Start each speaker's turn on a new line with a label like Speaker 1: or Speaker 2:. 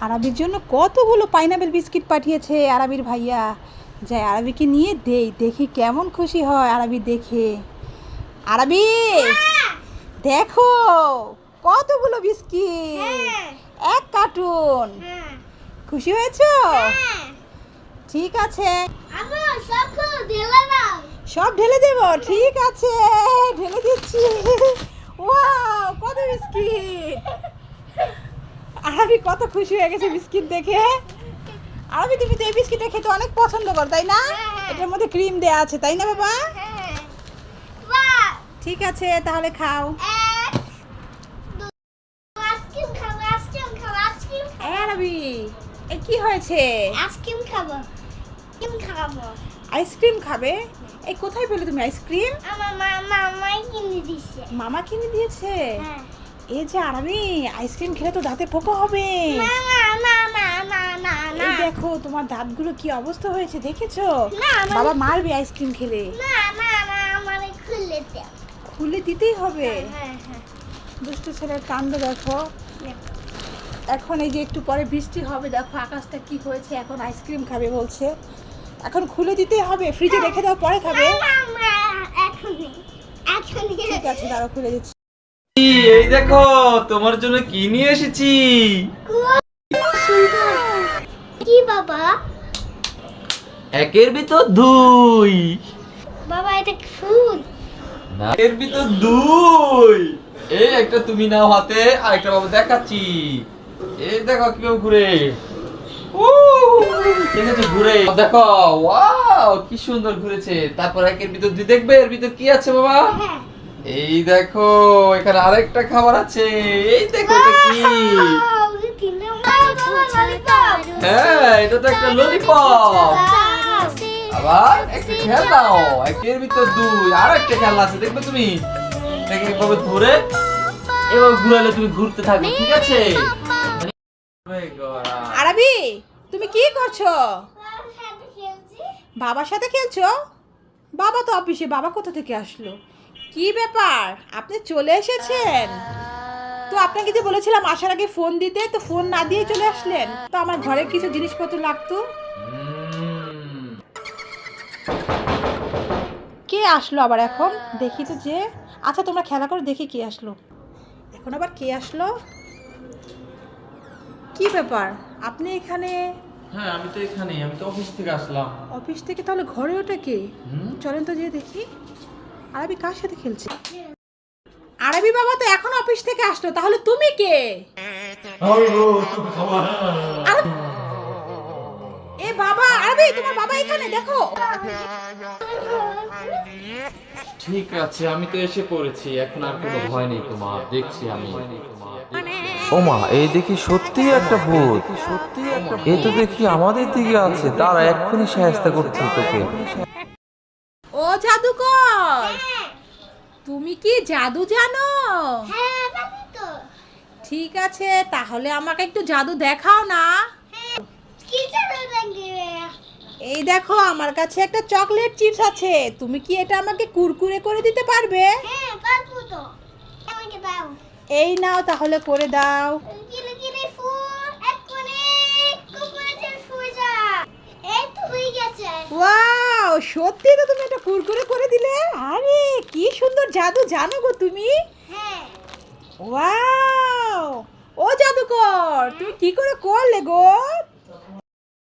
Speaker 1: আরবির জন্য কতগুলো পাইনাপেল বিস্কিট পাঠিয়েছে আরবির ভাইয়া? যাই আরবিকে নিয়ে দেই দেখি কেমন খুশি হয় আরবি দেখে। আরবি! দেখো কতগুলো বিস্কিট
Speaker 2: হ্যাঁ।
Speaker 1: এক কার্টুন
Speaker 2: হ্যাঁ।
Speaker 1: খুশি হয়েছো?
Speaker 2: হ্যাঁ।
Speaker 1: ঠিক আছে।
Speaker 2: সব
Speaker 1: ঢেলে দেবো ঠিক আছে ঢেলে দিচ্ছি। ওয়াও কত বিস্কিট আরবি কত খুশি হয়ে গেছে বিস্কিট দেখে। আরবি তুমি তো এই বিস্কিটটা খেতে অনেক পছন্দ করো তাই না?
Speaker 2: হ্যাঁ।
Speaker 1: এটার মধ্যে ক্রিম দেওয়া আছে তাই না বাবা?
Speaker 2: হ্যাঁ
Speaker 1: ঠিক আছে তাহলে খাও। কি হয়েছে?
Speaker 2: আইসক্রিম খাব আইসক্রিম খাব।
Speaker 1: আইসক্রিম খাবে? এই কোথায় পেলে তুমি আইসক্রিম?
Speaker 2: আমার মা মামাই কিনে দিছে
Speaker 1: মামা কিনে দিয়েছে?
Speaker 2: হ্যাঁ।
Speaker 1: এ যে আরবি আইসক্রিম খেলে তো দাঁতে পোকা হবে। এই দেখো তোমার দাঁতগুলো কি অবস্থা হয়েছে দেখেছ? বাবা মারবে আইসক্রিম খেলে।
Speaker 2: না না না আমার খুলে
Speaker 1: দিতেই হবে।
Speaker 2: হ্যাঁ হ্যাঁ
Speaker 1: দুষ্টু ছেলের কাণ্ড দেখো। এখন এই যে একটু পরে বৃষ্টি হবে দেখো আকাশটা কি হয়েছে এখন আইসক্রিম খাবে বলছে। এখন খুলে দিতেই হবে ফ্রিজে রেখে দাও পরে খাবে। ঠিক আছে দাঁড়াও খুলে দিচ্ছি।
Speaker 3: এই দেখো তোমার জন্য কি নিয়ে এসেছি?
Speaker 2: কি বাবা?
Speaker 3: একের ভিতর দুই।
Speaker 2: বাবা এটা ফুল?
Speaker 3: এর ভিতর দুই। এই একটা তুমি নাও হাতে আর একটা বাবা দেখাচ্ছি। এই দেখো কীভাবে ঘুরে। ঘুরে। দেখো ওয়াও কি সুন্দর ঘুরেছে। তারপর একের ভিতর দুই দেখবে এর ভিতর কি আছে বাবা?
Speaker 2: হ্যাঁ।
Speaker 3: এই দেখো এখানে আরেকটা খাবার আছে। এই দেখো এটা কি. হ্যাঁ এটা তো একটা ললিপপ আবার একটা খেলনাও একের ভিতর দুই আর একটা খেলনা আছে দেখবে তুমি? এটাকে এভাবে ধরে এভাবে ঘুরালে তুমি ঘুরতে থাকবে ঠিক আছে?
Speaker 1: আরবি তুমি কি করছ? বাবার সাথে খেলছো? বাবা তো অফিসে বাবা কোথা থেকে আসলো? কি ব্যাপার? আপনি চলে এসেছেন? তো আপনাকে যে বলেছিলাম আসার আগে ফোন দিতে তো ফোন না দিয়ে চলে আসলেন। তো আমার ঘরের কিছু জিনিসপত্র লাগতো। কে আসলো আবার এখন? দেখি তো যে। আচ্ছা তোমরা খেলা করে দেখি কে আসলো। এখন আবার কে আসলো? কি ব্যাপার? আপনি এখানে?
Speaker 3: হ্যাঁ আমি তো এখানে আমি তো অফিস থেকে আসলাম।
Speaker 1: অফিস থেকে তাহলে ঘরে ওটা কে? চলেন তো যেয়ে দেখি। আরবি কার সাথে খেলছে? আরবি বাবা তো এখন অফিস থেকে আসলো তাহলে তুমি কে? এ বাবা আরবি তোমার বাবা এখানে দেখো।
Speaker 3: ঠিক আছে আমি তো এসে পড়েছি এখন আর কোনো ভয় নেই তোমার দেখছি আমি।
Speaker 4: ওমা এই দেখি সত্যি একটা ভূত। সত্যি একটা এ তো দেখি আমাদের দিকে আছে তারা এক্ষুনি সাহায্য করছে তোকে।
Speaker 1: জাদুকর। তুমি কি জাদু জানো?
Speaker 2: হ্যাঁ
Speaker 1: ঠিক আছে তাহলে আমাকে একটু জাদু দেখাও না।
Speaker 2: দেখবে
Speaker 1: এই দেখো আমার কাছে একটা চকলেট চিপস আছে। তুমি কি এটা আমাকে কুরকুরে করে দিতে পারবে?
Speaker 2: হ্যাঁ
Speaker 1: এই নাও তাহলে করে দাও।
Speaker 2: কিনে
Speaker 1: সত্যি তো তুমি এটা কুরকুরে করে দিলে? আরে কি সুন্দর জাদু জানো গো তুমি?
Speaker 2: হ্যাঁ।
Speaker 1: ওয়াও! ও জাদুকর তুমি কি করে করলে গো?